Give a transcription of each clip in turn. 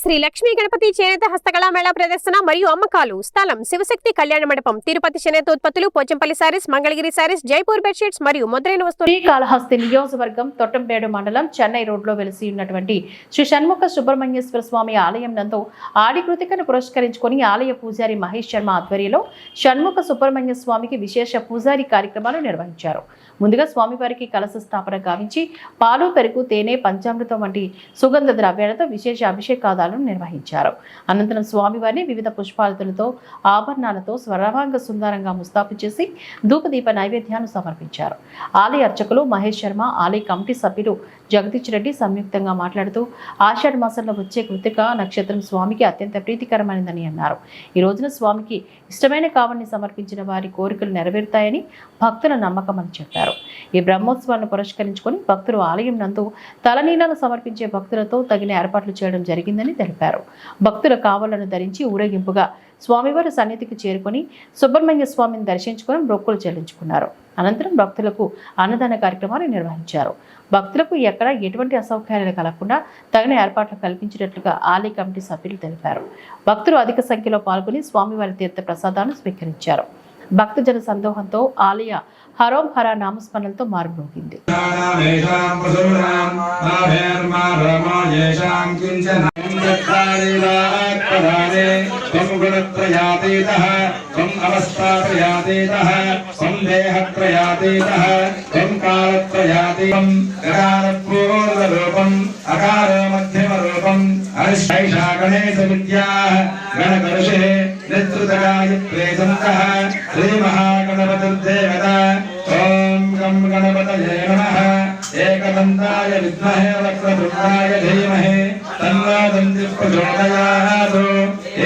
శ్రీ లక్ష్మీ గణపతి చేనేత హస్తకళా మేళా ప్రదర్శన మరియు అమ్మకాలు. స్థలం శివశక్తి కళ్యాణ మండపం. తిరుపతి చేనేత ఉత్పత్తులు Pochampally sarees Mangalagiri sarees Jaipur bedsheets మరియు మొదలైన వస్తువులు. శ్రీకాళహస్తి నియోజకవర్గం తొట్టంపేడు మండలం చెన్నై రోడ్లో వెలిసి ఉన్నటువంటి శ్రీ షణ్ముఖ సుబ్రహ్మణ్యేశ్వర స్వామి ఆలయం నందు ఆడి కృతికను పురస్కరించుకొని ఆలయ పూజారి మహేష్ శర్మ ఆధ్వర్యంలో షణ్ముఖ సుబ్రహ్మణ్య స్వామికి విశేష పూజారి కార్యక్రమాలు నిర్వహించారు. ముందుగా స్వామివారికి కలశ స్థాపన గావించి పాలు పెరుగు తేనె పంచామృతం వంటి సుగంధ ద్రవ్యాలతో విశేష అభిషేకాదాలను నిర్వహించారు. అనంతరం స్వామివారిని వివిధ పుష్పాలతులతో ఆభరణాలతో స్వరవాంగ సుందరంగా ముస్తాబు చేసి ధూపదీప నైవేద్యాన్ని సమర్పించారు. ఆలయ అర్చకులు మహేష్ శర్మ ఆలయ కమిటీ సభ్యులు జగదీష్ రెడ్డి సంయుక్తంగా మాట్లాడుతూ ఆషాఢ మాసంలో వచ్చే కృతిక నక్షత్రం స్వామికి అత్యంత ప్రీతికరమైనదని అన్నారు. ఈ రోజున స్వామికి ఇష్టమైన కావడిని సమర్పించిన వారి కోరికలు నెరవేరుతాయని భక్తుల నమ్మకం అని చెప్పారు. ఈ బ్రహ్మోత్సవాలను పురస్కరించుకొని భక్తులు ఆలయం నందు తలనీలను సమర్పించే భక్తులతో తగిన ఏర్పాట్లు చేయడం జరిగిందని తెలిపారు. భక్తుల కావలను ధరించి ఊరేగింపుగా స్వామివారి సన్నిధికి చేరుకొని సుబ్రహ్మణ్య స్వామిని దర్శించుకొని మొక్కులు చెల్లించుకున్నారు. అనంతరం భక్తులకు అన్నదాన కార్యక్రమాలు నిర్వహించారు. భక్తులకు ఎక్కడ ఎటువంటి అసౌకర్యాలు కలగకుండా తగిన ఏర్పాట్లు కల్పించినట్లుగా ఆలయ కమిటీ సభ్యులు తెలిపారు. భక్తులు అధిక సంఖ్యలో పాల్గొని స్వామివారి తీర్థ ప్రసాదాలను స్వీకరించారు. భక్తజన సందోహంతో ఆలయ హరోం హరా నామస్మరణలతో మారుమోగింది ేషాం పశూనాం నాభేర్మా రమో త్వం అవస్థాత్రయాతీతః త్వం త్వం కాలత్రయాతీతం అకార మధ్యమరూపం గణేశ విద్యాః గణకర్షే నిత్రుతగాయత్రే సంతః శ్రీమహాగణపతిర్దేవత ఓం గం గణపతయే నమః ఏకదంతాయ విద్మహే వక్రతుండాయ ధీమహి తన్నో దంతి ప్రచోదయాత్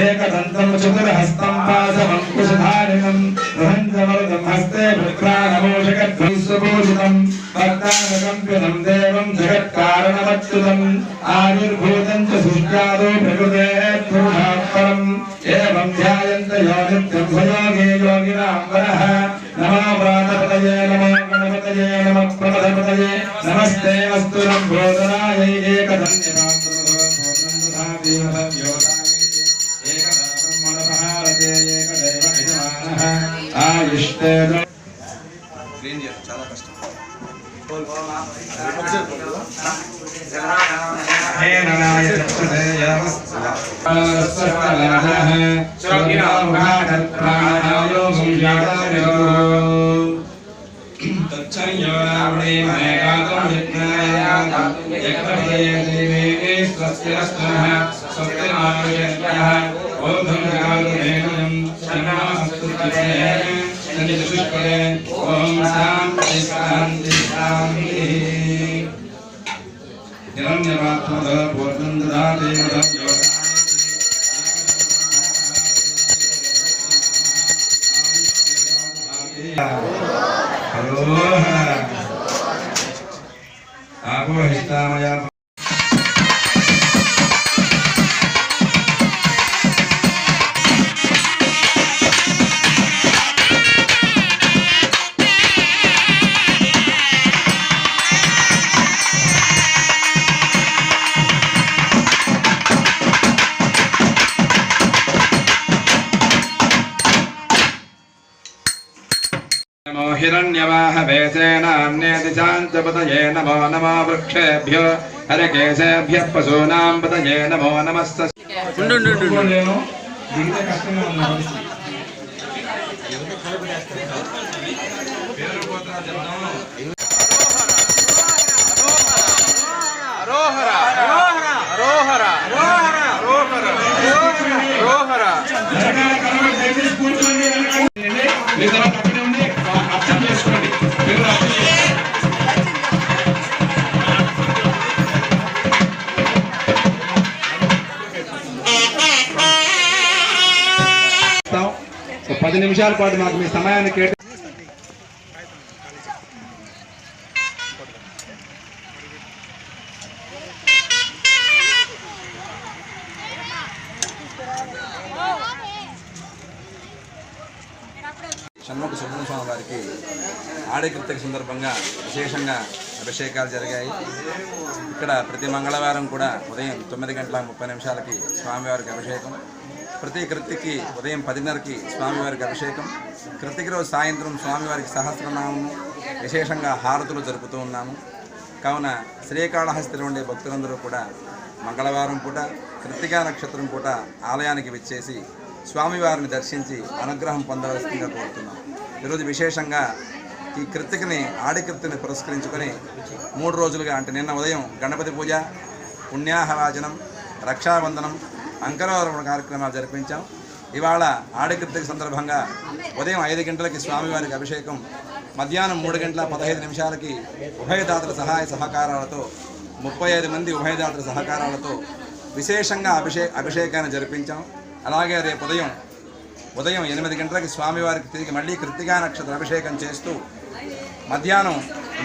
ఏకదంతం చతుర్హస్తం పాశమంకుశధారిణం బృహంజమరుదం హస్తే భద్రానమోషకద్వైస్వభూషితం భక్తానకంపినం దేవం ఆవిర్భూతం చ సృష్ట్యాదో ప్రకృతే పరం ఏవం ధ్యాయంత యోగిత్యం సయోగే యోగినాం వరః నమో ప్రాణపతయే నమో గణపతయే నమ ప్రమథపతయే నమస్తే వస్తు నంబోధనాయ ఏకదంతినాం పూర్ణం చాలా కష్టం. हे नराय सत्सदय सकलः स्वकीनाभागत्राणायो संजातायो तच्छन्योनावणेमयगातं यज्ञायातं यक्रमये देवे स्वस्तिरस्तः स्वस्तिमानयज्ञः ओं धनुरागुणेन शर्मा संस्कृतये శర్మాసంస్కృతే సంజుషుష్కరే ఓం శాంతి శాంతి శాంతి హిరణ్యపాత్మద పూర్ణం దదాతి మదం ఆపోహిస్తామయా नमो हिरण्यवाहवेसेनान्यदिशाञ्चपतये नमो नमो वृक्षेभ्यो हरकेशेभ्यः पशूनां पतये नमो नमस्त పది నిమిషాల పాటు మాకు మీ సమయాన్ని కేటాయి షణ్ముఖ సుబ్రహ్మణ్య స్వామి వారికి ఆడే సందర్భంగా విశేషంగా అభిషేకాలు జరిగాయి. ఇక్కడ ప్రతి మంగళవారం కూడా ఉదయం తొమ్మిది గంటల ముప్పై నిమిషాలకి స్వామివారికి అభిషేకం. ప్రతి కృతికి ఉదయం పదిన్నరకి స్వామివారికి అభిషేకం కృతికి రోజు సాయంత్రం స్వామివారికి సహస్రనామము విశేషంగా హారతులు జరుపుతూ ఉన్నాము. కావున శ్రీకాళహస్తిలో ఉండే భక్తులందరూ కూడా మంగళవారం పూట కృతికా నక్షత్రం పూట ఆలయానికి విచ్చేసి స్వామివారిని దర్శించి అనుగ్రహం పొందవలసిందిగా కోరుతున్నాం. ఈరోజు విశేషంగా ఈ కృతికని ఆడికృతిని పురస్కరించుకొని మూడు రోజులుగా అంటే నిన్న ఉదయం గణపతి పూజ పుణ్యాహవాచనం రక్షాబంధనం అంకరారోపణ కార్యక్రమాలు జరిపించాం. ఇవాళ ఆడికృతిక సందర్భంగా ఉదయం ఐదు గంటలకి స్వామివారికి అభిషేకం మధ్యాహ్నం మూడు గంటల పదహైదు నిమిషాలకి ఉభయదాతల సహాయ సహకారాలతో ముప్పై ఐదు మంది ఉభయదాతల సహకారాలతో విశేషంగా అభిషే అభిషేకాన్ని జరిపించాం. అలాగే రేపు ఉదయం ఉదయం ఎనిమిది గంటలకి స్వామివారికి తిరిగి మళ్ళీ కృతికా నక్షత్ర అభిషేకం చేస్తూ మధ్యాహ్నం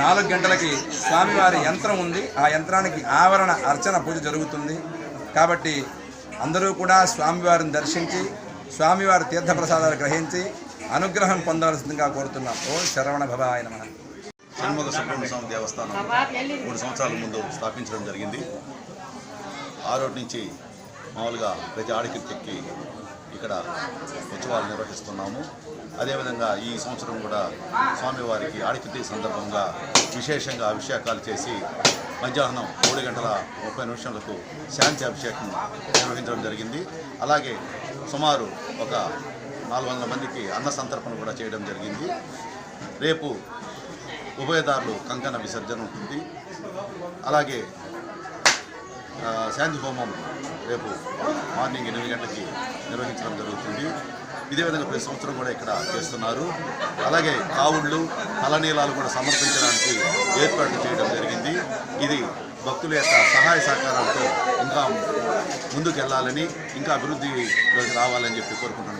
నాలుగు గంటలకి స్వామివారి యంత్రం ఉంది. ఆ యంత్రానికి ఆవరణ అర్చన పూజ జరుగుతుంది. కాబట్టి అందరూ కూడా స్వామివారిని దర్శించి స్వామివారి తీర్థప్రసాదాలు గ్రహించి అనుగ్రహం పొందవలసిందిగా కోరుతున్నాం. ఓ శరవణ భవ ఆయన మన షణ్ముఖ సుబ్రహ్మణ్య స్వామి దేవస్థానం మూడు సంవత్సరాల ముందు స్థాపించడం జరిగింది. ఆ రోజు నుంచి మామూలుగా ప్రతి ఆడికృతికి ఇక్కడ ఉత్సవాలు నిర్వహిస్తున్నాము. అదేవిధంగా ఈ సంవత్సరం కూడా స్వామివారికి ఆడికృతి సందర్భంగా విశేషంగా అభిషేకాలు చేసి మధ్యాహ్నం మూడు గంటల ముప్పై నిమిషాలకు శాంతి అభిషేకం నిర్వహించడం జరిగింది. అలాగే సుమారు ఒక నాలుగు వందల మందికి అన్న సంతర్పణ కూడా చేయడం జరిగింది. రేపు ఉభయదారులు కంకణ విసర్జన ఉంటుంది. అలాగే శాంతి హోమం రేపు మార్నింగ్ ఎనిమిది గంటలకి నిర్వహించడం జరుగుతుంది. ఇదే విధంగా ప్రతి సంవత్సరం కూడా ఇక్కడ చేస్తున్నారు. అలాగే కావుళ్ళు తలనీలాలు కూడా సమర్పించడానికి ఏర్పాట్లు చేయడం జరిగింది. ఇది భక్తుల యొక్క సహాయ సహకారాలతో ఇంకా ముందుకు వెళ్ళాలని ఇంకా అభివృద్ధిలోకి రావాలని చెప్పి కోరుకుంటున్నాను